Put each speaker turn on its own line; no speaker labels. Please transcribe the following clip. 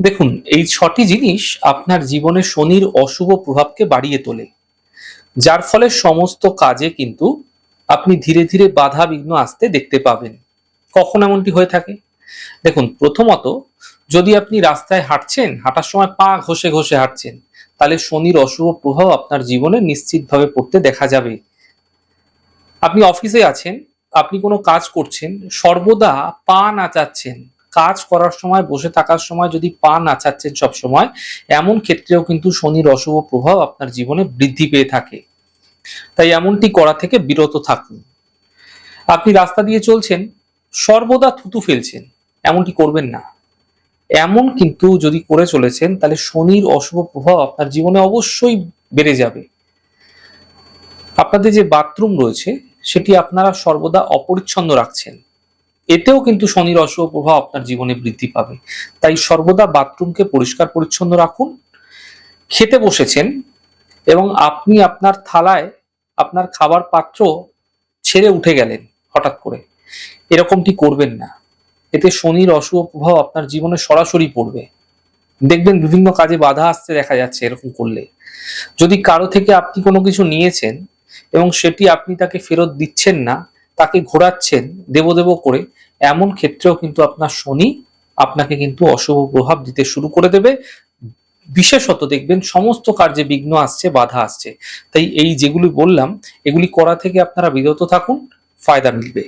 দেখুন, এই ছটি জিনিস আপনার জীবনে শনির অশুভ প্রভাবকে বাড়িয়ে তোলে। যার ফলে সমস্ত কাজে কিন্তু আপনি ধীরে ধীরে বাধা বিঘ্ন আসতে দেখতে পাবেন। কখন এমনটি হয়ে থাকে? দেখুন, প্রথমত, যদি আপনি রাস্তায় হাঁটছেন, হাঁটার সময় পা ঘষে ঘষে হাঁটছেন, তাহলে শনির অশুভ প্রভাব আপনার জীবনে নিশ্চিতভাবে পড়তে দেখা যাবে। আপনি অফিসে আছেন, আপনি কোনো কাজ করছেন, সর্বদা পা নাচাচ্ছেন কাজ করার সময়, বসে থাকার সময় যদি পা নাচাচ্ছেন সব সময়, এমন ক্ষেত্রেও কিন্তু শনির অশুভ প্রভাব আপনার জীবনে বৃদ্ধি পেয়ে থাকে। তাই এমনটি করা থেকে বিরত থাকুন। আপনি রাস্তা দিয়ে চলছেন, সর্বদা থুতু ফেলছেন, এমনটি করবেন না। এমন কিন্তু যদি করে চলেছেন, তাহলে শনির অশুভ প্রভাব আপনার জীবনে অবশ্যই বেড়ে যাবে। আপনাদের যে বাথরুম রয়েছে, সেটি আপনারা সর্বদা অপরিচ্ছন্ন রাখছেন। এতেও কিন্তু শনির অশুভ প্রভাব আপনার জীবনে বৃদ্ধি পাবে। তাই সর্বদা বাথরুমকে পরিষ্কার পরিচ্ছন্ন রাখুন। খেতে বসেছেন এবং আপনি আপনার থালায় আপনার খাবার পাত্র ছেড়ে উঠে গেলেন হঠাৎ করে। এরকমটি করবেন না। এতে শনির অশুভ প্রভাব আপনার জীবনে সরাসরি পড়বে। দেখবেন বিভিন্ন কাজে বাধা আসতে দেখা যাচ্ছে এরকম করলে। যদি কারও থেকে আপনি কোনো কিছু নিয়েছেন এবং সেটি আপনি তাকে ফেরত দিচ্ছেন না তাকে ঘোরাচ্ছেন দেবদেব দেব করে, এমন ক্ষেত্রেও কিন্তু আপনার শনি আপনাকে কিন্তু অশুভ প্রভাব দিতে শুরু করে দেবে। বিশেষত দেখবেন সমস্ত কার্যে বিঘ্ন আসছে, বাধা আসছে। তাই এই যেগুলি বললাম, এগুলি করা থেকে আপনারা বিরত থাকুন, ফায়দা মিলবে।